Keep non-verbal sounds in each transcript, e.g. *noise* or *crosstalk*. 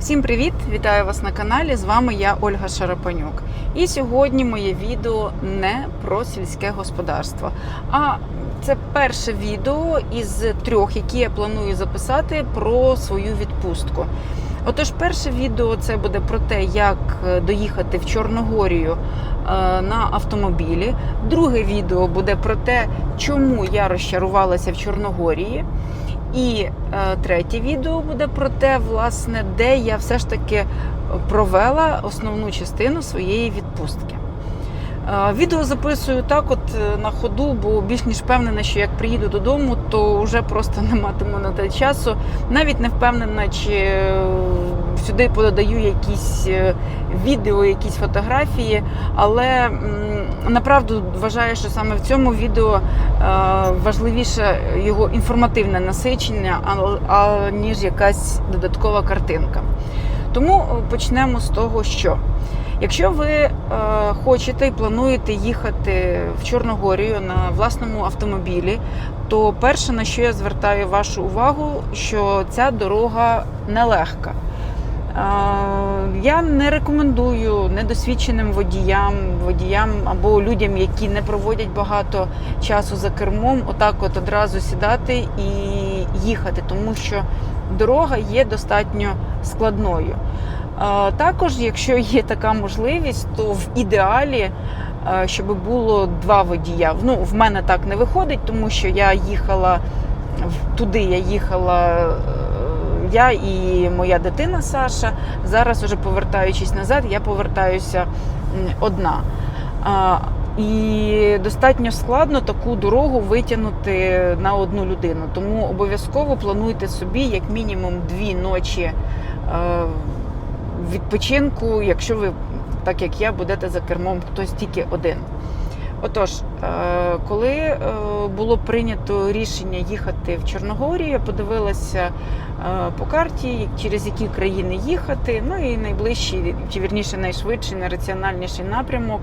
Всім привіт! Вітаю вас на каналі. З вами я Ольга Шарапанюк. І сьогодні моє відео не про сільське господарство, а це перше відео із трьох, які я планую записати про свою відпустку. Отож, перше відео це буде про те, як е, доїхати в Чорногорію е, на автомобілі. Друге відео буде про те, чому я розчарувалася в Чорногорії. І е, третє відео буде про те, власне, де я все ж таки провела основну частину своєї відпустки. Е, відео записую так, от е, на ходу, бо більш ніж впевнена, що як приїду додому, то вже просто не матиму на те часу. Навіть не впевнена, чи е, сюди пододаю якісь е, відео, якісь фотографії. Але направду вважаю, що саме в цьому відео е, важливіше його інформативне насичення, ніж якась додаткова картинка. Тому е, почнемо з того, що якщо ви хочете і плануєте їхати в Чорногорію на власному автомобілі, то перше на що я звертаю вашу увагу, що ця дорога нелегка. Е, Я не рекомендую недосвідченим водіям, водіям або людям, які не проводять багато часу за кермом, отак от одразу сідати і їхати, тому що дорога є достатньо складною. Е, Також, якщо є така можливість, то в ідеалі, е, щоб було два водія. Ну, в мене так не виходить, тому що я їхала туди, я їхала. Я і моя дитина Саша. Зараз, уже повертаючись назад, я повертаюся одна. І достатньо складно таку дорогу витягнути на одну людину. Тому обов'язково плануйте собі як мінімум дві ночі е, відпочинку, якщо ви, так як я, будете за кермом хтось тільки один. Отож, е, коли е, було прийнято рішення їхати в Чорногорію, я подивилася е, по карті, через які країни їхати. Ну і найближчий, чи вірніше найшвидший, найраціональніший напрямок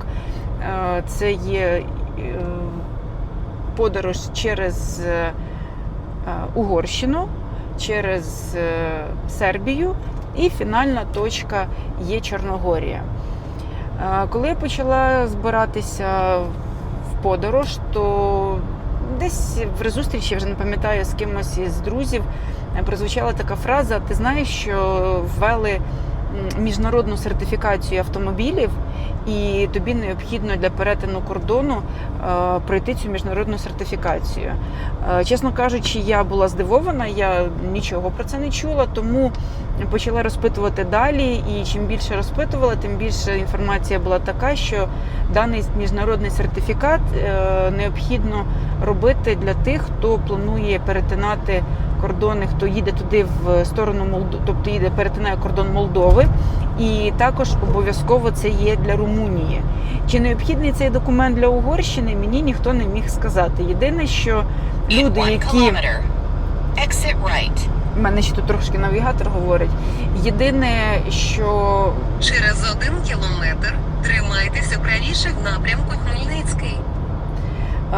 це є подорож через Угорщину, через Сербію, і фінальна точка є Чорногорія. Коли я почала збиратися подорож, то десь в зустрічі, вже не пам'ятаю з кимось із друзів, е, прозвучала така фраза: ти знаєш, що ввели міжнародну сертифікацію автомобілів, і тобі необхідно для перетину кордону е, пройти цю міжнародну сертифікацію. Е, Чесно кажучи, я була здивована, я нічого про це не чула, тому почала розпитувати далі. І чим більше розпитувала, тим більше інформація була така, що даний міжнародний сертифікат е, необхідно робити для тих, хто планує перетинати кордони, хто їде туди в сторону Молдови, тобто їде перетинає кордон Молдови. І також обов'язково це є для Румунії. Чи необхідний цей документ для Угорщини? Мені ніхто не міг сказати. Єдине, що люди, які kilometer, exit right. У мене ще тут трошки навігатор говорить. Єдине, що Через один кілометр тримайтеся правіше в напрямку Хмельницький.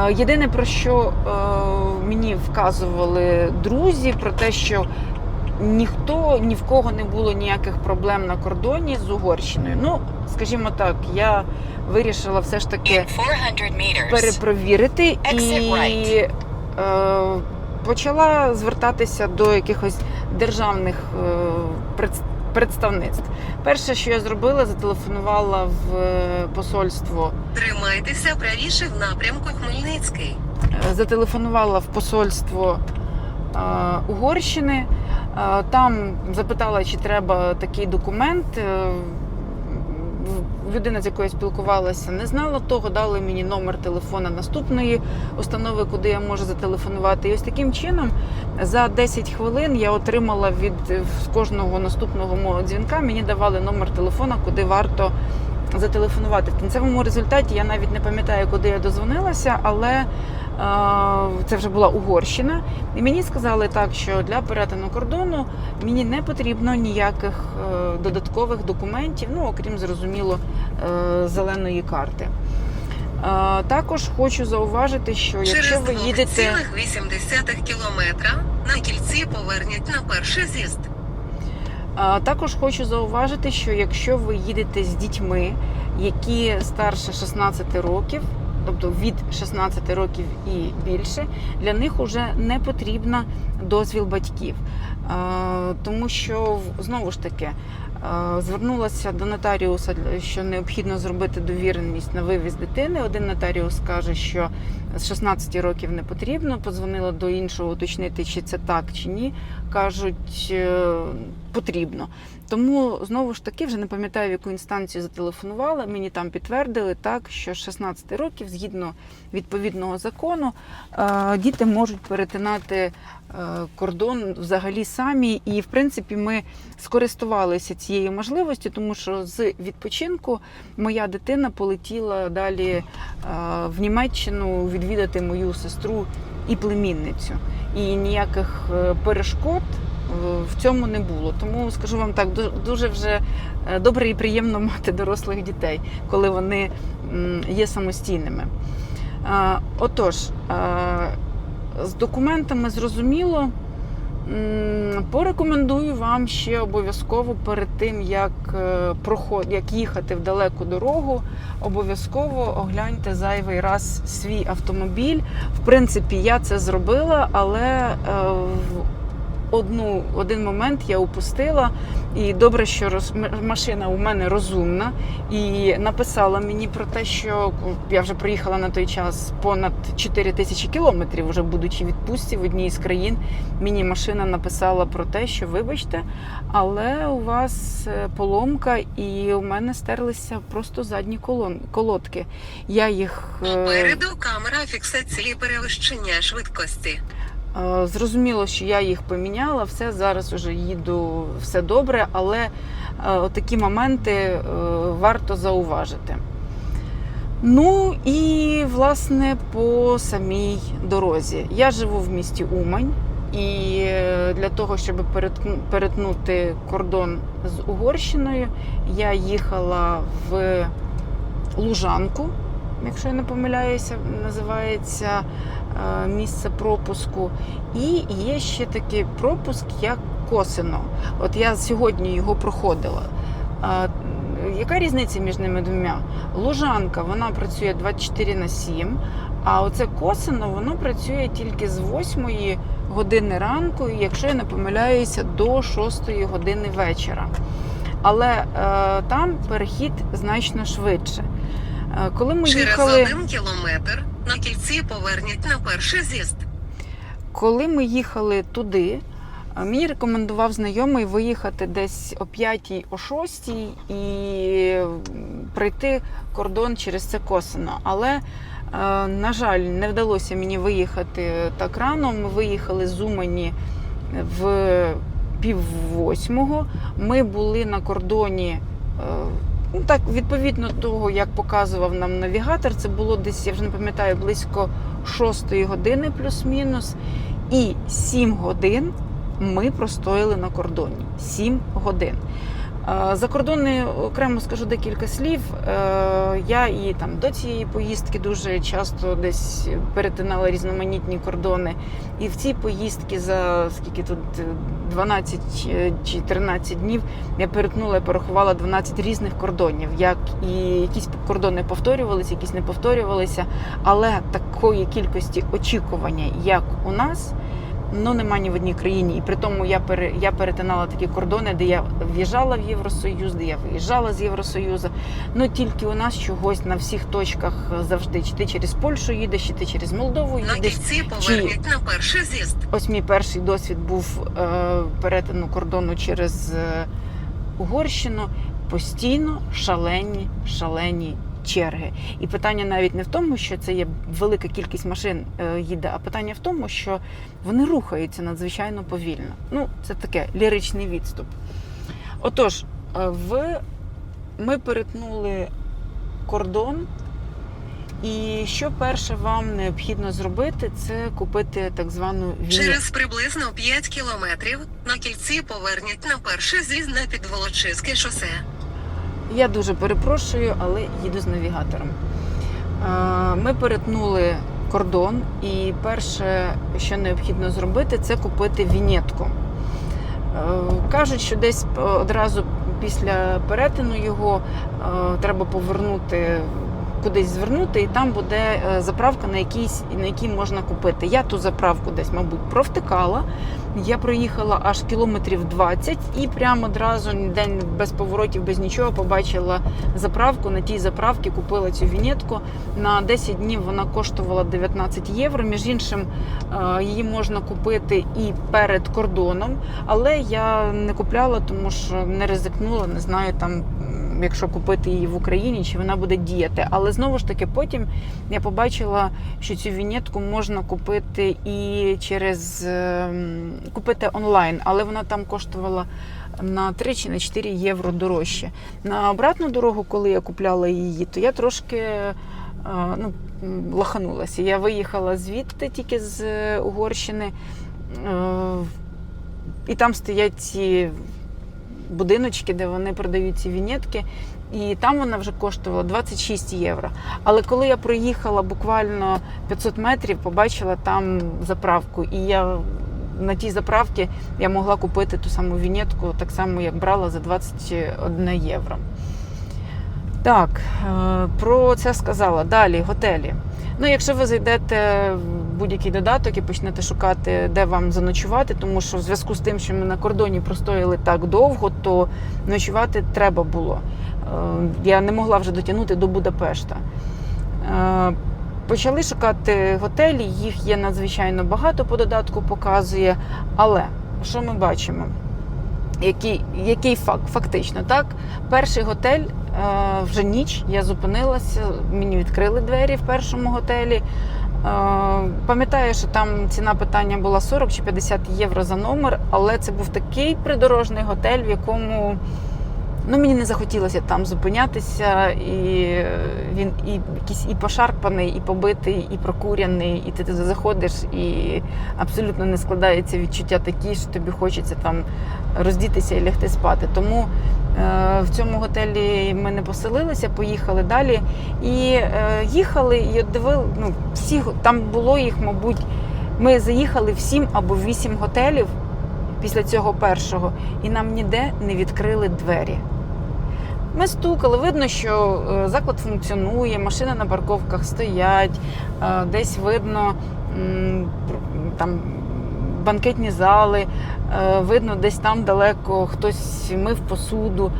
Е, єдине про що е, мені вказували друзі, про те, що ніхто ні в кого не було ніяких проблем на кордоні з Угорщиною. Ну, скажімо так, я вирішила все ж таки In 400 meters, перепровірити і е, почала звертатися до якихось державних е, пред- представництв. Перше, що я зробила, зателефонувала в е, посольство. Тримайтеся правіше в напрямку Хмельницький. е, Зателефонувала в посольство е, Угорщини. Там запитала, чи треба такий документ. Людина, з якою спілкувалася, не знала того, дали мені номер телефона наступної установи, куди я можу зателефонувати. І ось таким чином за 10 хвилин я отримала від кожного наступного мого дзвінка. Мені давали номер телефона, куди варто зателефонувати. В кінцевому результаті я навіть не пам'ятаю, куди я дозвонилася, але це вже була Угорщина. І мені сказали так, що для перетину кордону мені не потрібно ніяких е, додаткових документів, ну окрім зрозуміло е, зеленої карти. Також хочу зауважити, що якщо ви їдете 2,8 кілометра на кільці поверніть на перший з'їзд. Також хочу зауважити, що якщо ви їдете з дітьми, які старше 16 років, тобто від 16 років і більше, для них вже не потрібна дозвіл батьків. Тому що знову ж таки звернулася до нотаріуса, що необхідно зробити довіреність на вивіз дитини. Один нотаріус каже, що з 16 років не потрібно. Подзвонила до іншого уточнити, чи це так чи ні. Кажуть, е, потрібно. Тому знову ж таки, вже не пам'ятаю, в яку інстанцію зателефонувала. Мені там підтвердили так, що з 16 років, згідно відповідного закону, е, діти можуть перетинати е, кордон взагалі самі. І в принципі, ми скористувалися цією можливістю, тому що з відпочинку моя дитина полетіла далі в Німеччину відвідати мою сестру і племінницю. І ніяких е, перешкод в цьому не було. Тому скажу вам так, дуже вже е, добре і приємно *laughs* мати дорослих дітей, коли вони є самостійними. Е, Отож, з документами зрозуміло. Порекомендую вам ще обов'язково перед тим, як е, проход, як їхати в далеку дорогу, обов'язково огляньте зайвий раз свій автомобіль. В принципі, я це зробила, але е, одну, один момент я упустила. І добре, що роз, машина у мене розумна і написала мені про те, що я вже приїхала на той час понад 4 тисячі кілометрів, вже будучи відпустці в одній з країн. Мені машина написала про те, що вибачте, але у вас е, поломка, і у мене стерлися просто задні колон, колодки. Я їх е, Попереду камера фіксації перевищення швидкості. Е, Зрозуміло, що я їх поміняла, все зараз уже їду, все добре, але е, такі моменти е, варто зауважити. Ну і власне по самій дорозі. Я живу в місті Умань, і для того, щоб перетнути кордон з Угорщиною, я їхала в Лужанку, якщо я не помиляюся, називається місце пропуску. І є ще такий пропуск, як Косино. От я сьогодні його проходила. Яка різниця між ними двома? Лужанка вона працює 24 на 7, а оце Косино воно працює тільки з 8 години ранку, якщо я не помиляюся, до 6 години вечора. Але е, там перехід значно швидше. Е, коли ми Через їхали. один кілометр на кільці поверніть на перший з'їзд. Коли ми їхали туди, мені рекомендував знайомий виїхати десь о 5 о 6 і м, пройти кордон через це косино. Але, е, на жаль, не вдалося мені виїхати так рано. Ми виїхали з Умані в пів восьмого. Ми були на кордоні. Ну, так, відповідно того, як показував нам навігатор, це було десь, я вже не пам'ятаю, близько 6 години плюс-мінус. І 7 годин ми простояли на кордоні. 7 годин. Е, За кордони окремо скажу декілька слів. Е, Я і там до цієї поїздки дуже часто десь перетинала різноманітні кордони. І в цій поїздці за скільки тут е, 12 чи 13 днів я перетнула, я порахувала 12 різних кордонів. Як і якісь кордони повторювалися, якісь не повторювалися. Але такої кількості очікування, як у нас, ну нема ні в одній країні. І при тому я пере, я перетинала такі кордони, де я в'їжджала в Євросоюз, де я виїжджала з Євросоюзу. Ну тільки у нас чогось на всіх точках завжди. Чи ти через Польщу їдеш, чи ти через Молдову На їдеш. кільці поверніть на перший з'їзд. Ось мій перший досвід був е, перетину кордону через е, Угорщину. Постійно шалені, шалені черги. І питання навіть не в тому, що це є велика кількість машин е, їде, а питання в тому, що вони рухаються надзвичайно повільно. Ну, це таке ліричний відступ. Отож, е, в... ми перетнули кордон. І що перше вам необхідно зробити, це купити так звану вінетку. Через приблизно 5 кілометрів на кільці поверніть на перший з'їзд на підволочиське шосе. Я дуже перепрошую, але їду з навігатором. Е, Ми перетнули кордон, і перше, що необхідно зробити, це купити вінетку. Кажуть, що десь е, одразу після перетину його е, треба повернути. Кудись звернути, і там буде е, заправка, на якійсь на якій можна купити. Я ту заправку десь, мабуть, провтикала. Я проїхала аж кілометрів 20 і прямо одразу день без поворотів, без нічого побачила заправку. На тій заправці купила цю вінетку. На 10 днів вона коштувала 19 євро. Між іншим, е, її можна купити і перед кордоном, але я не купляла, тому що не ризикнула, не знаю там. Якщо купити її в Україні, чи вона буде діяти. Але знову ж таки, потім я побачила, що цю вінетку можна купити і через ем, купити онлайн, але вона там коштувала на 3 чи на 4 євро дорожче. На обратну дорогу, коли я купляла її, то я трошки е, ну, лаханулася. Я виїхала звідти тільки з Угорщини, е, і там стоять ці будиночки, де вони продають ці вінетки. І там вона вже коштувала 26 євро. Але коли я проїхала буквально 500 метрів, побачила там заправку. І я на тій заправці я могла купити ту саму вінетку, так само як брала за 21 євро. Так, е, про це сказала. Далі, готелі. Ну, якщо ви зайдете в будь-який додаток і почнете шукати, де вам заночувати, тому що в зв'язку з тим, що ми на кордоні простояли так довго, то ночувати треба було. Е, Я не могла вже дотягнути до Будапешта. Е, Почали шукати готелі, їх є надзвичайно багато по додатку показує. Але що ми бачимо? Який, який факт? Фактично, так? Перший готель е, вже ніч, я зупинилася, мені відкрили двері в першому готелі. Е, пам'ятаю, що там ціна питання була 40 чи 50 євро за номер, але це був такий придорожний готель, в якому ну, мені не захотілося там зупинятися. І він і якийсь і пошарпаний, і побитий, і прокуряний, і ти туди заходиш, і абсолютно не складається відчуття такі, що тобі хочеться там роздітися і лягти спати. Тому е, в цьому готелі ми не поселилися, поїхали далі. І е, їхали, і дивили, ну, всі, там було їх, мабуть, ми заїхали в сім або вісім готелів після цього першого, і нам ніде не відкрили двері. Ми стукали, видно, що е, заклад функціонує, машини на парковках стоять, е, десь видно там банкетні зали, е, видно, десь там далеко хтось мив посуду.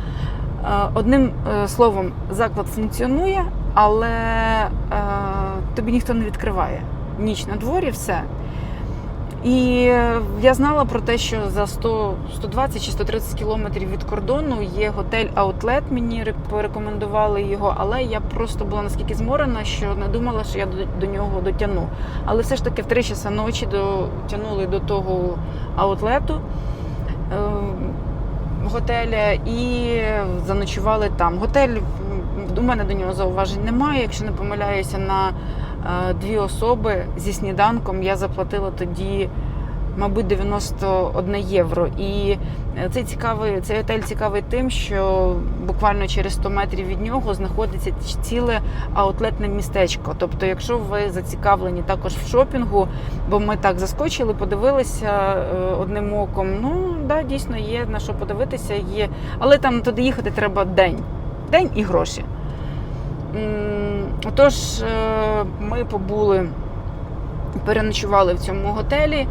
Одним словом, заклад функціонує, але тобі ніхто не відкриває. Ніч на дворі, все. І я знала про те, що за 100, 120 чи 130 кілометрів від кордону є готель Аутлет. Мені порекомендували його, але я просто була наскільки зморена, що не думала, що я до, до нього дотягну. Але все ж таки в 3 часа ночі дотягнули до того аутлету е, готеля і заночували там. Готель у мене до нього зауважень немає. Якщо не помиляюся, на дві особи зі сніданком я заплатила тоді, мабуть, 91 євро. І е, цей цікавий, цей готель цікавий тим, що буквально через 100 метрів від нього знаходиться ціле аутлетне містечко. Тобто, якщо ви зацікавлені також в шопінгу, бо ми так заскочили, подивилися е, одним оком. Ну да, дійсно є на що подивитися, є, але там туди їхати треба день. День і гроші. Отож, е, ми побули, переночували в цьому готелі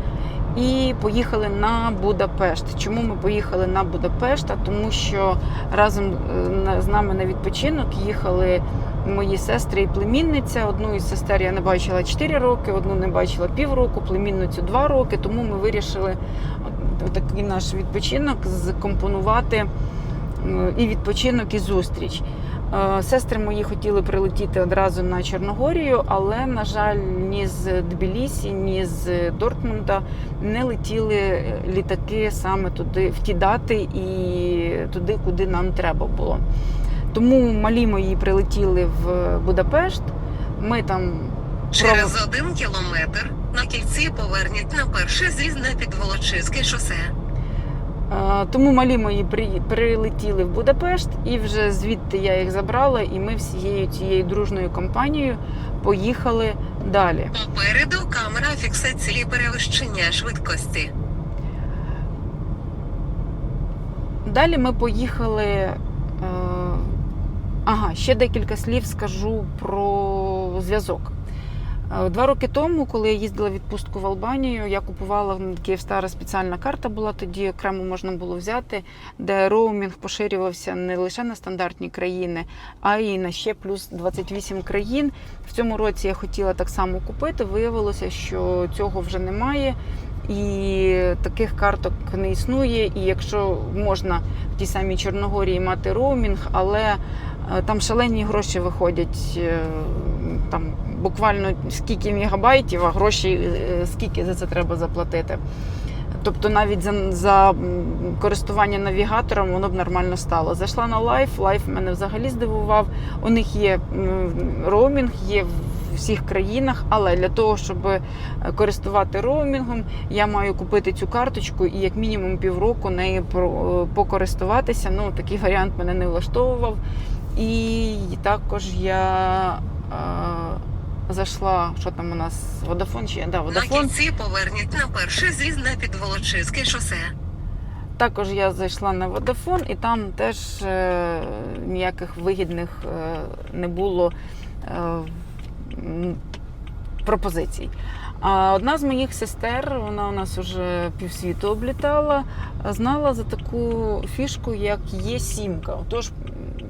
і поїхали на Будапешт. Чому ми поїхали на Будапешт? Тому що разом е, з нами на відпочинок їхали мої сестри і племінниця. Одну із сестер я не бачила 4 роки, одну не бачила півроку, племінницю 2 роки. Тому ми вирішили такий наш відпочинок закомпонувати е, і відпочинок, і зустріч. Е, Сестри мої хотіли прилетіти одразу на Чорногорію, але, на жаль, ні з Тбілісі, ні з Дортмунда не летіли е, літаки саме туди в ті дати і туди, куди нам треба було. Тому малі мої прилетіли в Будапешт. Ми там Через один кілометр на кільці поверніть на перше з'їзд на підволочиське шосе. Тому малі мої прилетіли в Будапешт, і вже звідти я їх забрала, і ми всією цією дружною компанією поїхали далі. Попереду камера фіксації перевищення швидкості. Далі ми поїхали. Е, ага, ще декілька слів скажу про зв'язок. Два роки тому, коли я їздила в відпустку в Албанію, я купувала м, Київстара спеціальна карта була тоді, окремо можна було взяти, де роумінг поширювався не лише на стандартні країни, а й на ще плюс 28 країн. В цьому році я хотіла так само купити. Виявилося, що цього вже немає. І таких карток не існує. І якщо можна в тій самій Чорногорії мати роумінг, але е, там шалені гроші виходять. е, Там буквально скільки мегабайтів, а гроші е, скільки за це треба заплатити. Тобто навіть за, за користування навігатором воно б нормально стало. Зайшла на лайф, лайф мене взагалі здивував. У них є роумінг, є в всіх країнах, але для того, щоб е, користувати роумінгом, я маю купити цю карточку і як мінімум півроку нею е, покористуватися. Ну, такий варіант мене не влаштовував. І також я зайшла, що там у нас, Водафон чи да, На Водафон. кільці поверніть на перший з'їзд на підволочиське шосе. Також я зайшла на Водафон, і там теж е, ніяких вигідних е, не було е, пропозицій. А одна з моїх сестер, вона у нас вже півсвіту облітала, знала за таку фішку, як є сімка. Тож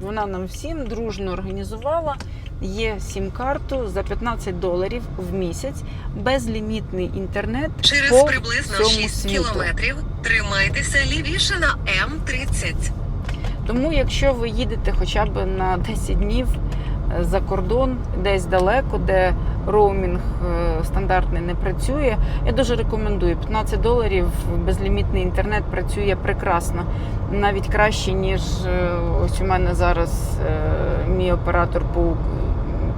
вона нам всім дружно організувала. Є сім-карту за 15 доларів в місяць, безлімітний інтернет Через по приблизно всьому 6 світу. кілометрів тримайтеся лівіше на М30. Тому, якщо ви їдете хоча б на 10 днів е, за кордон, десь далеко, де роумінг е, стандартний не працює, я дуже рекомендую. 15 доларів безлімітний інтернет працює прекрасно, навіть краще, ніж е, ось у мене зараз мій оператор по,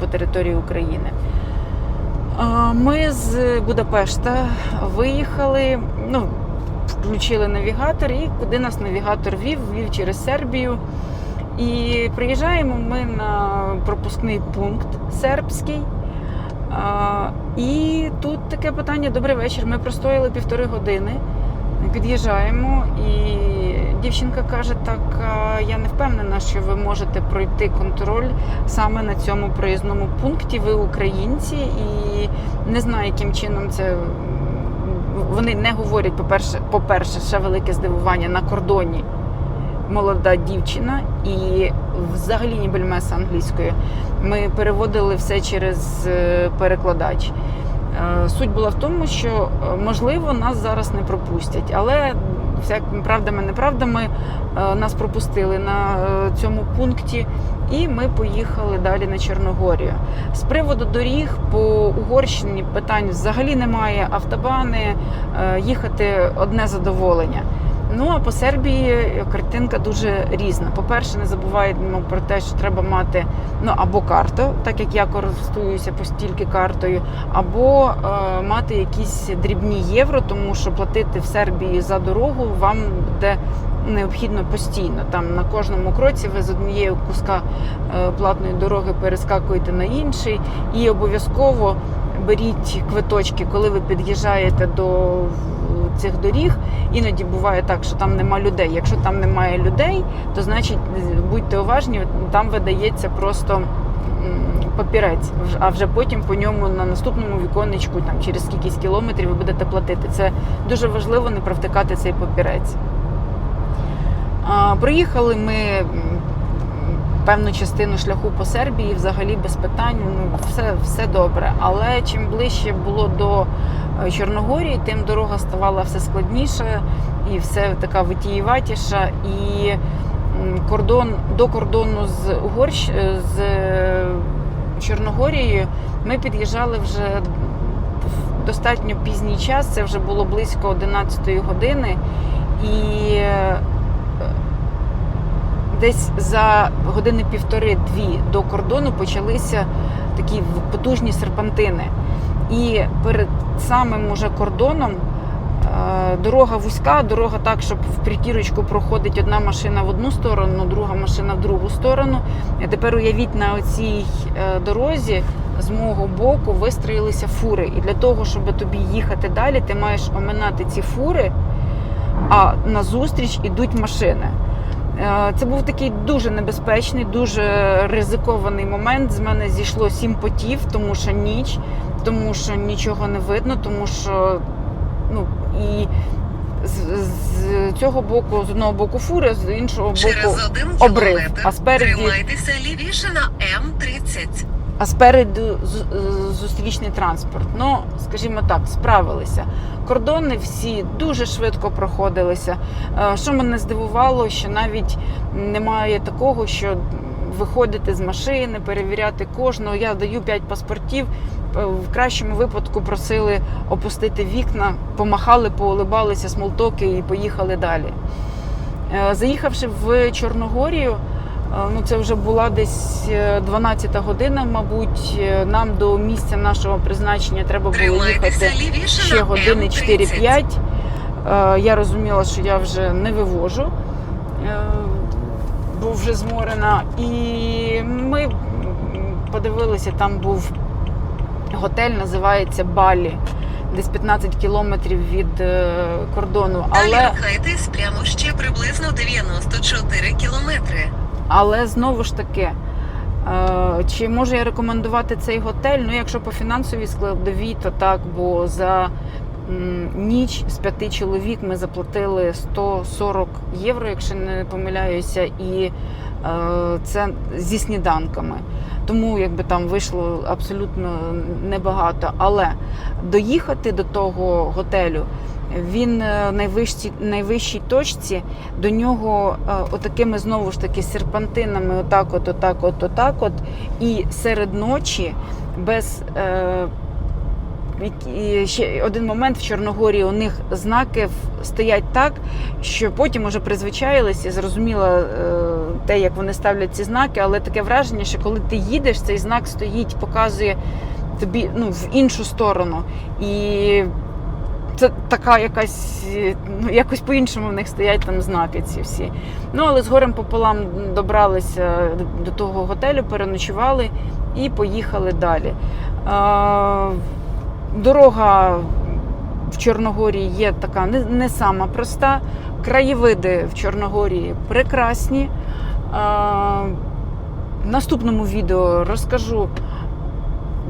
по території України. Ми з Будапешта виїхали. Ну, включили навігатор, і куди нас навігатор вів, вів через Сербію. І приїжджаємо ми на пропускний пункт сербський. А, і тут таке питання: добрий вечір. Ми простояли півтори години. Під'їжджаємо, і дівчинка каже: так, я не впевнена, що ви можете пройти контроль саме на цьому проїзному пункті. Ви українці, і не знаю, яким чином це вони не говорять, по-перше, по-перше, ще велике здивування на кордоні. Молода дівчина і взагалі ні бельмеса англійською. Ми переводили все через е, перекладач. Е, Суть була в тому, що е, можливо нас зараз не пропустять, але всякими правдами, неправдами е, нас пропустили на е, цьому пункті, і ми поїхали далі на Чорногорію. З приводу доріг по Угорщині питань взагалі немає. Автобани е, їхати одне задоволення. Ну а по Сербії картинка дуже різна. По-перше, не забуваємо про те, що треба мати ну або карту, так як я користуюся постільки картою, або е, мати якісь дрібні євро, тому що платити в Сербії за дорогу вам буде необхідно постійно. Там на кожному кроці ви з однієї куска е, платної дороги перескакуєте на інший, і обов'язково беріть квиточки, коли ви під'їжджаєте до цих доріг. Іноді буває так, що там нема людей. Якщо там немає людей, то значить будьте уважні, там видається просто папірець, а вже потім по ньому на наступному віконечку, там через скількись кілометрів ви будете платити. Це дуже важливо не провтикати цей папірець. А, Проїхали ми певну частину шляху по Сербії, взагалі без питань, ну все, все добре. Але чим ближче було до е, Чорногорії, тим дорога ставала все складніша і все така витієватіша. І кордон до кордону з Угорщ е, з е, Чорногорією ми під'їжджали вже в достатньо пізній час. Це вже було близько 11 години. І десь за години півтори-дві до кордону почалися такі потужні серпантини. І перед самим уже кордоном е, дорога вузька, дорога так, щоб в притірочку проходить одна машина в одну сторону, друга машина в другу сторону. І тепер уявіть на оцій е, дорозі з мого боку вистроїлися фури. І для того, щоб тобі їхати далі, ти маєш оминати ці фури, а назустріч ідуть машини. Е, Це був такий дуже небезпечний, дуже ризикований момент. З мене зійшло сім потів, тому що ніч, тому що нічого не видно, тому що ну і з, з цього боку, з одного боку фури, з іншого боку Через один обрив, а спереді- тримайтеся лівіше на М30. А спереду зустрічний транспорт. Ну, скажімо так, справилися. Кордони всі дуже швидко проходилися. Е, Що мене здивувало, що навіть немає такого, що виходити з машини, перевіряти кожного. Я даю 5 паспортів. Е, В кращому випадку просили опустити вікна, помахали, поулибалися смолтоки і поїхали далі. Е, Заїхавши в Чорногорію, Ну, це вже була десь 12 година, мабуть. Е, Нам до місця нашого призначення треба було їхати ще години 4-5. Е, Я розуміла, що я вже не вивожу, е, бо вже зморена. І ми подивилися, там був готель, називається Балі, десь 15 кілометрів від е, кордону. Але рухайтесь прямо ще приблизно 94 кілометри. Але знову ж таки, е, чи можу я рекомендувати цей готель? Ну, якщо по фінансовій складовій, то так, бо за ніч з п'яти чоловік ми заплатили 140 євро, якщо не помиляюся, і е, це зі сніданками. Тому якби там вийшло абсолютно небагато. Але доїхати до того готелю. Він е, найвищій, найвищій точці, до нього е, отакими знову ж таки серпантинами, отак, от, отак, от, отак, от, і серед ночі без. Е, які- ще один момент в Чорногорії у них знаки стоять так, що потім уже призвичаїлися і зрозуміло е, те, як вони ставлять ці знаки, але таке враження, що коли ти їдеш, цей знак стоїть, показує тобі ну, в іншу сторону. І це така якась, е, ну якось по-іншому в них стоять там знаки ці всі. Ну, але з горем пополам добралися до того готелю, переночували і поїхали далі. Дорога в Чорногорії є така не, сама проста. Краєвиди в Чорногорії прекрасні. В наступному відео розкажу,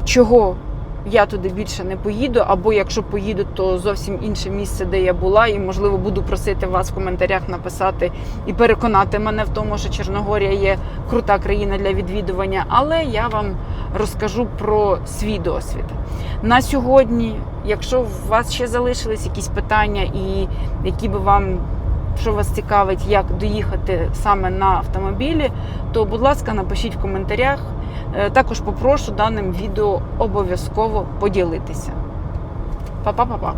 чого я туди більше не поїду, або якщо поїду, то зовсім інше місце, де я була, і можливо буду просити вас в коментарях написати і переконати мене в тому, що Чорногорія є крута країна для відвідування. Але я вам розкажу про свій досвід. На сьогодні, якщо у вас ще залишились якісь питання, і які би вам що вас цікавить, як доїхати саме на автомобілі, то будь ласка, напишіть в коментарях. Е, Також попрошу даним відео обов'язково поділитися. Па-па-па-па!